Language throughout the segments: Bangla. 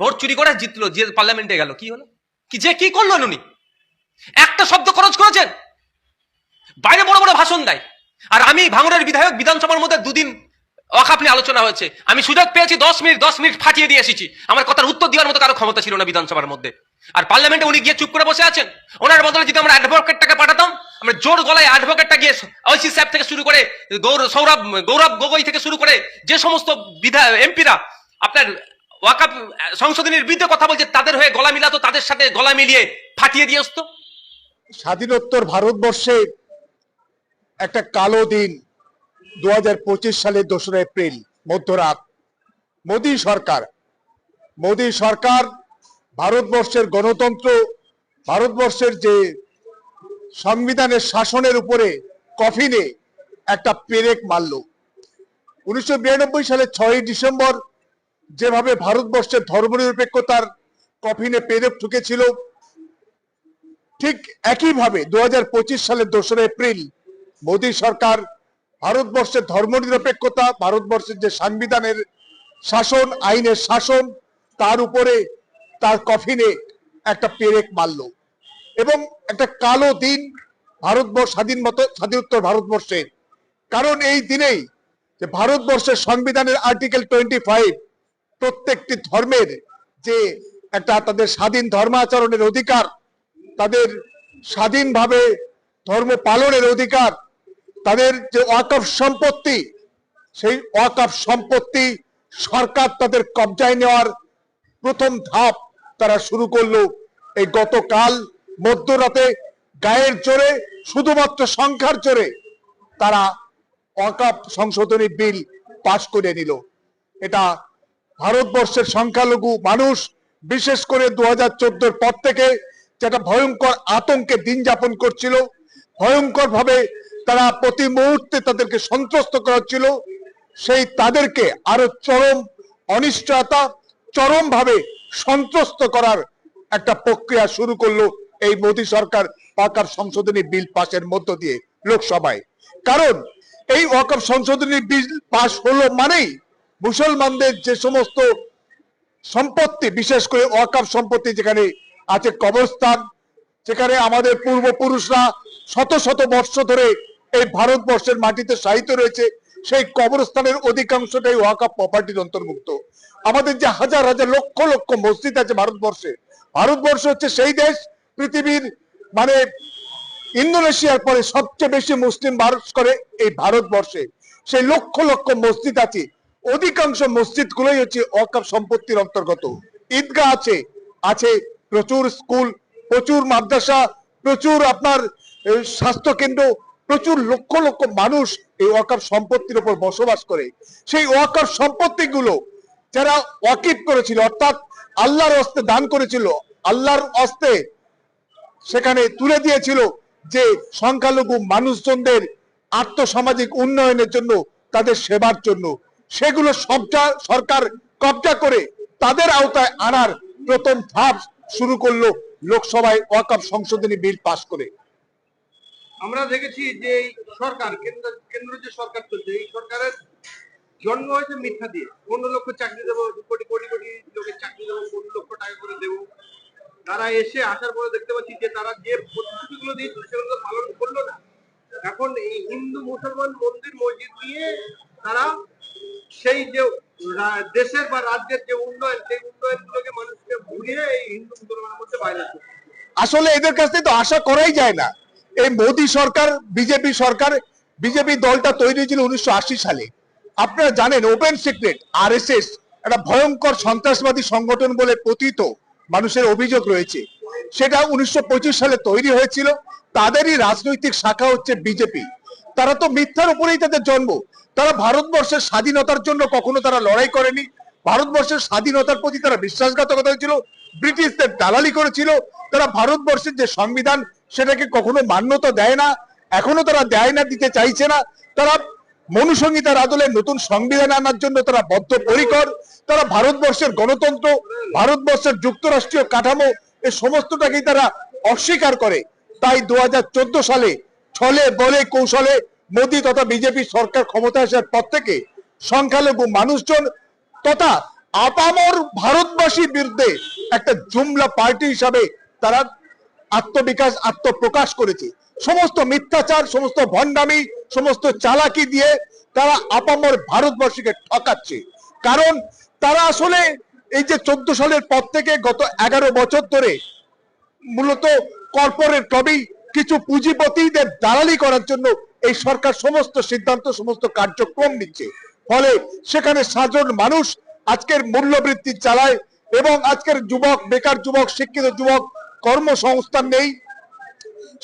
ভোট চুরি করে জিতলো, যে পার্লামেন্টে গেল, কি হলো? কি যে কি করল উনি? একটা শব্দ খরচ করেছেন। বাইরে বড় বড় ভাষণ দেয়। আর আমি ভাঙড়ের বিধায়ক বিধানসভার মধ্যে দুদিন অকাপ নিয়ে আলোচনা হয়েছে। আমি সুযোগ পেয়েছি, দশ মিনিট দশ মিনিট ফাটিয়ে দিয়ে এসেছি। আমার কথার উত্তর দেওয়ার মতো কারও ক্ষমতা ছিল না বিধানসভার মধ্যে। আর পার্লামেন্টে উনি গিয়ে চুপ করে বসে আছেন। ওনার বদলে যদি আমরা অ্যাডভোকেটটাকে পাঠাতাম, আমরা জোর গলায় অ্যাডভোকেটটা গিয়ে ঐসি সাহেব থেকে শুরু করে সৌরভ, গৌরব গগৈ থেকে শুরু করে যে সমস্ত বিধা এমপিরা আপনার ওয়াকাপ সংশোধনীর বিরুদ্ধে কথা বলছে, তাদের হয়ে গলা মিলাতো, তাদের সাথে গলা মিলিয়ে ফাটিয়ে দিয়ে আসতো স্বাধীনোত্তর ভারতবর্ষে একটা কালো দিন দু সালের দোসরা এপ্রিল, মধ্যরাত। মোদী সরকার মোদী সরকার ভারতবর্ষের গণতন্ত্র, ভারতবর্ষের যে সংবিধানের শাসনের উপরে কফিনে একটা পেরেক মারল। উনিশশো সালে ছয়ই ডিসেম্বর যেভাবে ভারতবর্ষের ধর্মনিরপেক্ষতার কফিনে পেরেক ঠুকেছিল, ঠিক একইভাবে দু হাজার পঁচিশ সালের দোসরা এপ্রিল মোদী সরকার ভারতবর্ষের ধর্মনিরপেক্ষতা, ভারতবর্ষের যে সাংবিধানের শাসন, আইনের শাসন, তার উপরে তার কফিনে একটা পেরেক মারল। এবং একটা কালো দিন ভারতবর্ষ, স্বাধীন মতো, স্বাধীনোত্তর ভারতবর্ষের। কারণ এই দিনেই যে ভারতবর্ষের সংবিধানের আর্টিকেল টোয়েন্টি ফাইভ প্রত্যেকটি ধর্মের যে একটা তাদের স্বাধীন ধর্মাচরণের অধিকার, তাদের স্বাধীনভাবে ধর্ম পালনের অধিকার, তাদের যে ওয়াকফ সম্পত্তি, সেই ওয়াকফ সম্পত্তি সরকার তাদের কবজায় নেওয়ার প্রথম ধাপ তারা শুরু করল। এই গতকাল মধ্যরাতে গায়ের জোরে, শুধুমাত্র সংখ্যার জোরে তারা ওয়াকফ সংশোধনী বিল পাশ করে নিল। এটা ভারতবর্ষের সংখ্যালঘু মানুষ, বিশেষ করে দু হাজার পর থেকে যেটা ভয়ঙ্কর আতঙ্কে দিন যাপন করছিল ভয়ঙ্কর ভাবে তারা প্রতি মুহূর্তে তাদেরকে সন্ত্রস্ত করা হচ্ছিল, সেই তাদেরকে আরও চরম অনিশ্চয়তা চরম ভাবে সন্ত্রস্ত করার একটা প্রক্রিয়া শুরু করল এই মোদী সরকার ওয়াকফ সংশোধনী বিল পাশের মধ্য দিয়ে লোকসভায়। কারণ এই ওয়াকফ সংশোধনী বিল পাশ হলো মানেই মুসলমানদের যে সমস্ত সম্পত্তি, বিশেষ করে ওয়াকফ সম্পত্তি যেখানে আছে, কবরস্থান, যেখানে আমাদের পূর্বপুরুষরা শত শত বর্ষ ধরে এই ভারতবর্ষের মাটিতে সাহিত্য রয়েছে, সেই কবরস্থানের অধিকাংশটাই ওয়াকফ প্রপার্টির অন্তর্ভুক্ত। আমাদের যে হাজার হাজার লক্ষ লক্ষ মসজিদ আছে ভারতবর্ষে, ভারতবর্ষ হচ্ছে সেই দেশ, পৃথিবীর মানে ইন্দোনেশিয়ার পরে সবচেয়ে বেশি মুসলিম বাস করে এই ভারতবর্ষে। সেই লক্ষ লক্ষ মসজিদ আছে অধিকাংশ মসজিদ গুলোই হচ্ছে অকাপ সম্পত্তির অন্তর্গত। ঈদগাহ আছে আছে প্রচুর স্কুল, প্রচুর মাদ্রাসা, প্রচুর আপনার স্বাস্থ্য কেন্দ্র প্রচুর লক্ষ লক্ষ মানুষ এই ওয়াকার সম্পত্তির উপর বসবাস করে। সেই ওয়াকার সম্পত্তিগুলো যারা ওয়াকিফ করেছিল, অর্থাৎ আল্লাহর হস্তে দান করেছিল, আল্লাহর অস্তে সেখানে তুলে দিয়েছিল যে সংখ্যালঘু মানুষজনদের আর্থসামাজিক উন্নয়নের জন্য, তাদের সেবার জন্য। সেগুলো সবটা সরকার কবজা করে তাদের আওতায় আনার প্রথম ধাপ শুরু করল লোকসভায় ওয়াকফ সংশোধনী বিল পাশ করে। আমরা দেখেছি যে সরকার, কেন্দ্র কেন্দ্র যে সরকার চলছে, এই সরকারের জন্ম হয়েছে মিথ্যা দিয়ে। পনেরো লক্ষ চাকরি দেবো, কোটি কোটি কোটি লোকের চাকরি দেবো, পনেরো লক্ষ টাকা করে দেবো। তারা এসে আসার পরে দেখতে পাচ্ছি যে তারা যে প্রতিশ্রুতিগুলো দিয়েছিল সেগুলো পালন করল না। এখন এই হিন্দু মুসলমান মন্দির মসজিদ নিয়ে তারা সেই যে দেশের বা রাজ্যের যে উন্নয়ন, সেই উন্নয়নগুলোকে মানুষকে ভুলিয়ে এই হিন্দু মুসলমানের মধ্যে বাইরে আসলে এদের কাছ থেকে তো আশা করাই যায় না। এই মোদী সরকার, বিজেপি সরকার, বিজেপি দলটা তৈরি হয়েছিল উনিশশো সালে। আপনারা জানেন open secret R S S একটা ভয়ঙ্কর সন্ত্রাসবাদী সংগঠন বলে কথিত মানুষের অভিযোগ রয়েছে। সেটা উনিশশো পঁচিশ সালে তৈরি হয়েছিল। তাদেরই রাজনৈতিক শাখা হচ্ছে বিজেপি। তারা তো মিথ্যার উপরেই তাদের জন্ম। তারা ভারতবর্ষের স্বাধীনতার জন্য কখনো তারা লড়াই করেনি। ভারতবর্ষের স্বাধীনতার প্রতি তারা বিশ্বাসঘাতকতা হয়েছিল, ব্রিটিশদের দালালি করেছিল। তারা ভারতবর্ষের যে সংবিধান, সেটাকে কখনো মান্যতা দেয় না, এখনও তারা দেয় না, দিতে চাইছে না। তারা মনুসংহিতার আদলে নতুন সংবিধান আনার জন্য তারা বদ্ধপরিকর। তারা ভারতবর্ষের গণতন্ত্র, ভারতবর্ষের যুক্তরাষ্ট্রীয় কাঠামো, এ সমস্তটাকেই তারা অস্বীকার করে। তাই দু হাজার চোদ্দ সালে ছলে, বলে, কৌশলে মোদী তথা বিজেপি সরকার ক্ষমতা আসার পর থেকে সংখ্যালঘু মানুষজন তথা আপামর ভারতবাসীর বিরুদ্ধে একটা জুমলা পার্টি হিসাবে তারা আত্মবিকাশ, আত্মপ্রকাশ করেছে। সমস্ত মিথ্যাচার, সমস্ত ভণ্ডামি, সমস্ত চালাকি দিয়ে তারা আপামর ভারতবর্ষীকে ঠকাচ্ছে। কারণ তারা আসলে এই যে চোদ্দ সালের পর থেকে গত এগারো বছর ধরে মূলত কর্পোরেট লবি কিছু পুঁজিপতিদের দালালি করার জন্য এই সরকার সমস্ত সিদ্ধান্ত, সমস্ত কার্যক্রম নিচ্ছে। ফলে সেখানে সাধারণ মানুষ আজকের মূল্যবৃদ্ধি চালায় এবং আজকের যুবক, বেকার যুবক, শিক্ষিত যুবক কর্মসংস্থান নেই।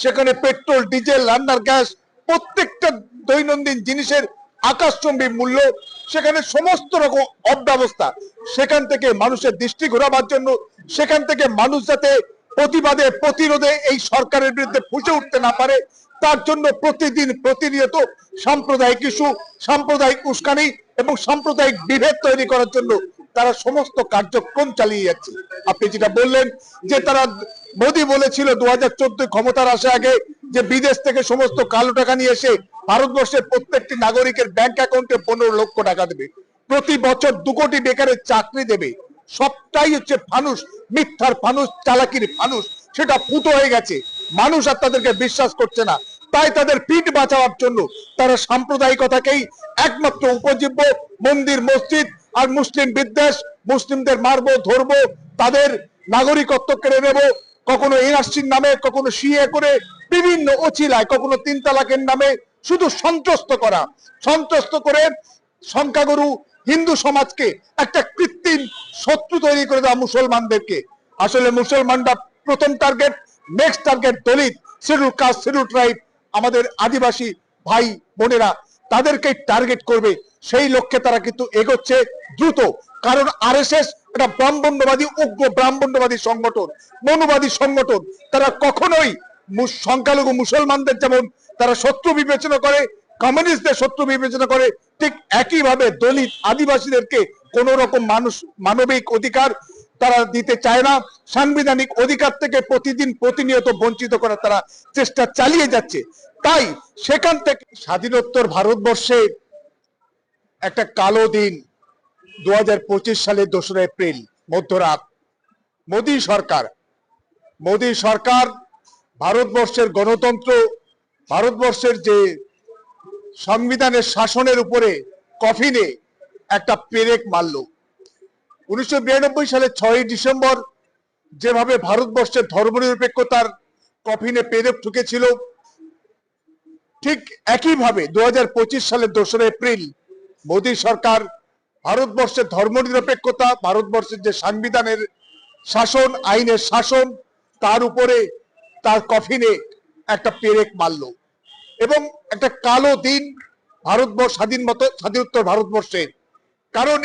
সেখানে পেট্রোল, ডিজেল, রান্নার গ্যাস, প্রত্যেকটা দৈনন্দিন জিনিসের আকাশচম্বী মূল্য, সেখানে সমস্ত রকম অব্যবস্থা। সেখান থেকে মানুষের দৃষ্টি ঘোরাবার জন্য, সেখান থেকে মানুষ যাতে প্রতিবাদে, প্রতিরোধে এই সরকারের বিরুদ্ধে ফুসে উঠতে না পারে, তার জন্য প্রতিদিন প্রতিনিয়ত সাম্প্রদায়িক ইস্যু, সাম্প্রদায়িক উস্কানি এবং সাম্প্রদায়িক বিভেদ তৈরি করার জন্য তারা সমস্ত কার্যক্রম চালিয়ে যাচ্ছে। আপনি যেটা বললেন যে তারা মোদী বলেছিল দু হাজার চোদ্দ ক্ষমতার আসে আগে যে বিদেশ থেকে সমস্ত কালো টাকা নিয়ে এসে ভারতবর্ষের প্রত্যেকটি নাগরিকের ব্যাংক অ্যাকাউন্টে পনেরো লক্ষ টাকা দেবে। প্রতি বছর দু কোটি বেকারের চাকরি দেবে। সবটাই হচ্ছে ফানুস মিথ্যার ফানুস চালাকির ফানুস সেটা ফুটো হয়ে গেছে। মানুষ আর তাদেরকে বিশ্বাস করছে না। তাই তাদের পিঠ বাঁচাবার জন্য তারা সাম্প্রদায়িকতাকেই একমাত্র উপজীব্য মন্দির, মসজিদ আর মুসলিম বিদ্বেষ, মুসলিমদের মারবো, ধরবো, তাদের নাগরিকত্ব কেড়ে নেব, কখনো এনআরসির নামে, কখনো সিএ করে, বিভিন্ন অচিলায়, কখনো তিন তালাকের নামে, শুধু সন্ত্রস্ত করা। সন্ত্রস্ত করে সংখ্যাগুরু হিন্দু সমাজকে একটা কৃত্রিম শত্রু তৈরি করে দেওয়া মুসলমানদেরকে। আসলে মুসলমানরা প্রথম target next target Dalit schedule caste schedule tribe আমাদের আদিবাসী ভাই বোনেরা তাদেরকে টার্গেট করবে। সেই লক্ষ্যে তারা কিন্তু এগোচ্ছে দ্রুত। কারণ আরএসএস একটা ব্রাহ্মণ্যবাদী, উগ্র ব্রাহ্মণ্যবাদী সংগঠন, মনুবাদী সংগঠন। তারা কখনোই সংখ্যালঘু মুসলমানদের যেমন তারা শত্রু বিবেচনা করে কমিউনিস্টদের শত্রু বিবেচনা করে ঠিক একইভাবে দলিত আদিবাসীদেরকে কোন রকম মানুষ, মানবিক অধিকার তারা দিতে চায় না। সাংবিধানিক অধিকার থেকে প্রতিদিন প্রতিনিয়ত বঞ্চিত করার তারা চেষ্টা চালিয়ে যাচ্ছে। তাই সেখান থেকে স্বাধীনোত্তর ভারতবর্ষে একটা কালো দিন দু সালের দোসরা এপ্রিল, মধ্যরাত। মোদী সরকার মোদী সরকার ভারতবর্ষের গণতন্ত্র, ভারতবর্ষের যে সংবিধানের শাসনের উপরে কফিনে একটা পেরেক মারল। উনিশশো সালের ছয়ই ডিসেম্বর যেভাবে ভারতবর্ষের ধর্মনিরপেক্ষতার কফিনে পেরেক ঠুকেছিল, ঠিক একইভাবে দু হাজার পঁচিশ সালের দোসরা এপ্রিল মোদী সরকার ভারতবর্ষের ধর্মনিরপেক্ষতা, ভারতবর্ষের যে সংবিধানের শাসন, আইনের শাসন, তার উপরে তার কফিনে একটা পেরেক মারল। এবং একটা কালো দিন ভারতবর্ষ স্বাধীন মতো স্বাধীনোত্তর ভারতবর্ষে কারণ